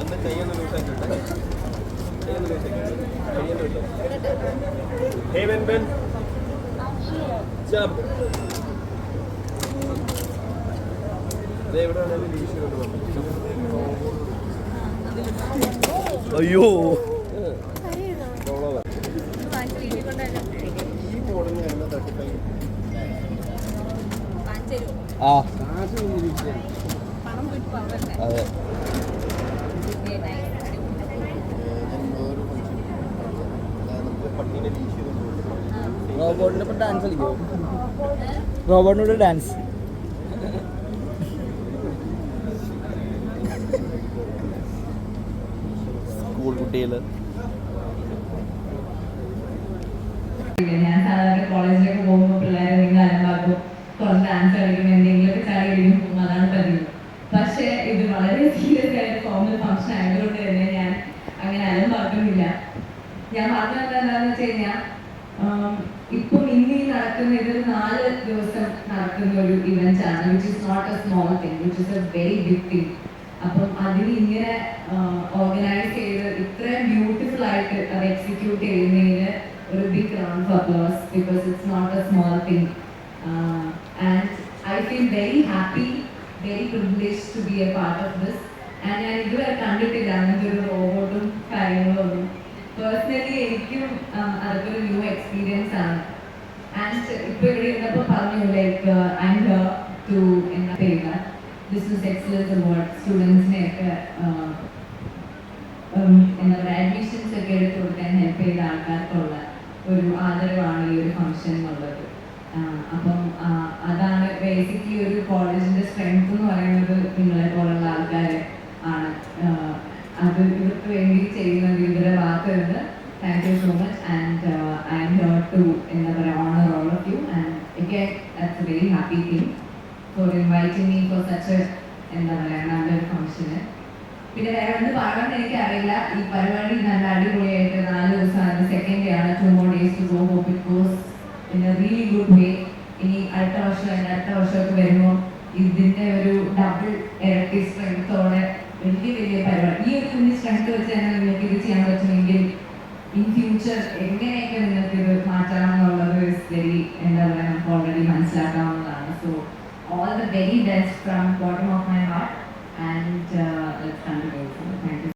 ഒന്ന് കൈയൊന്ന് ലൂസാക്കിട്ടെ കൈയൊന്ന് ലൂസാക്കി കൈയൊന്ന് വിട്ടോ ഹേ ബെൻ ജാബ് അയ്യോ. ആ. അതെ. റോബോട്ടിന്റെ ഡാൻസ് കളിക്കോ റോബോട്ടിനോട് ഡാൻസ് സ്കൂൾ കുട്ടികൾ. ഞാൻ സാധാരണ കോളേജിലേക്ക് പോകുമ്പോൾ പിള്ളേരെ നിങ്ങൾ അനുഭവം കുറച്ച് ഡാൻസ് കളിക്കും ഇപ്പം ഇന്ന് ഈ നടക്കുന്ന ഇതൊരു നാല് ദിവസം നടക്കുന്ന ഒരു ഇവന്റ് ആണ് which is not a small thing which is a very big thing അപ്പം അതിന് ഇങ്ങനെ ഓർഗനൈസ് ചെയ്ത് ഇത്രയും ബ്യൂട്ടിഫുൾ ആയിട്ട് അത് എക്സിക്യൂട്ട് ചെയ്യുന്നതിന് ഒരു big round for because it's not a small thing and I feel very happy very privilege to be a part of this and ഞാൻ ഇതുവരെ കണ്ടിട്ടില്ല അങ്ങനത്തെ ഒരു റോബോട്ടും കാര്യങ്ങളും ഒന്നും പേഴ്സണലി അതൊക്കെ ഒരു ന്യൂ എക്സ്പീരിയൻസ് ആണ്. ആൻഡ് ഇപ്പൊ ഇവിടെ ഇരുന്നപ്പോ പറഞ്ഞു ലൈക്ക് എം ഹിയർ ടു എന്താ പേര് ബിസിനസ് എക്സലൻസ് അവാർഡ് സ്റ്റുഡൻസിനെയൊക്കെ എന്താ പറയുക അഡ്മിഷൻസ് ഒക്കെ എടുത്തു കൊടുക്കാൻ ഹെൽപ്പ് ചെയ്ത ആൾക്കാർക്കുള്ള ഒരു ആദരവാണ് ഈ ഒരു ഫംഗ്ഷൻ എന്നുള്ളത്. അപ്പം അതാണ് ബേസിക്കലി ഒരു കോളേജിന്റെ സ്ട്രെങ്ത് എന്ന് പറയുന്നത് നിങ്ങളെ പോലുള്ള ആൾക്കാർ ആണ്. അത് ഇവർക്ക് വേണ്ടി ചെയ്യുന്നത് ഇവരെ thank you so much and I'm here to എന്താ പറയുക honour all of you and എനിക്ക് that's a very happy thing for inviting me for such എന്താ പറയുക നല്ലൊരു ഫംഗ്ഷന് പിന്നെ വേറെ എന്ത് പറയണമെന്ന് എനിക്കറിയില്ല ഈ പരിപാടി നല്ല അടിപൊളിയായിട്ട് നാല് ദിവസമാണ് സെക്കൻഡ് ഡേ ആണ്. Two more days to go hope it goes in a really good way ഇനി അടുത്ത വർഷം അതിന്റെ അടുത്ത വർഷമൊക്കെ വരുമ്പോൾ ഇതിന്റെ ഒരു ഡബിൾ ഇരട്ടി സ്ട്രെങ്ത്തോടെ വലിയ വലിയ പരിപാടി. ഈ ഒരു കുഞ്ഞ് സ്ട്രെങ്ത് വെച്ച് തന്നെ ഫ്യൂച്ചർ എങ്ങനെയൊക്കെ നിങ്ങൾക്ക് ഇത് മാറ്റാം എന്നുള്ളത് വെരി എന്താ പറയുക നമുക്ക് ഓൾറെഡി മനസ്സിലാക്കാവുന്നതാണ് so all the very best from bottom of my heart and continue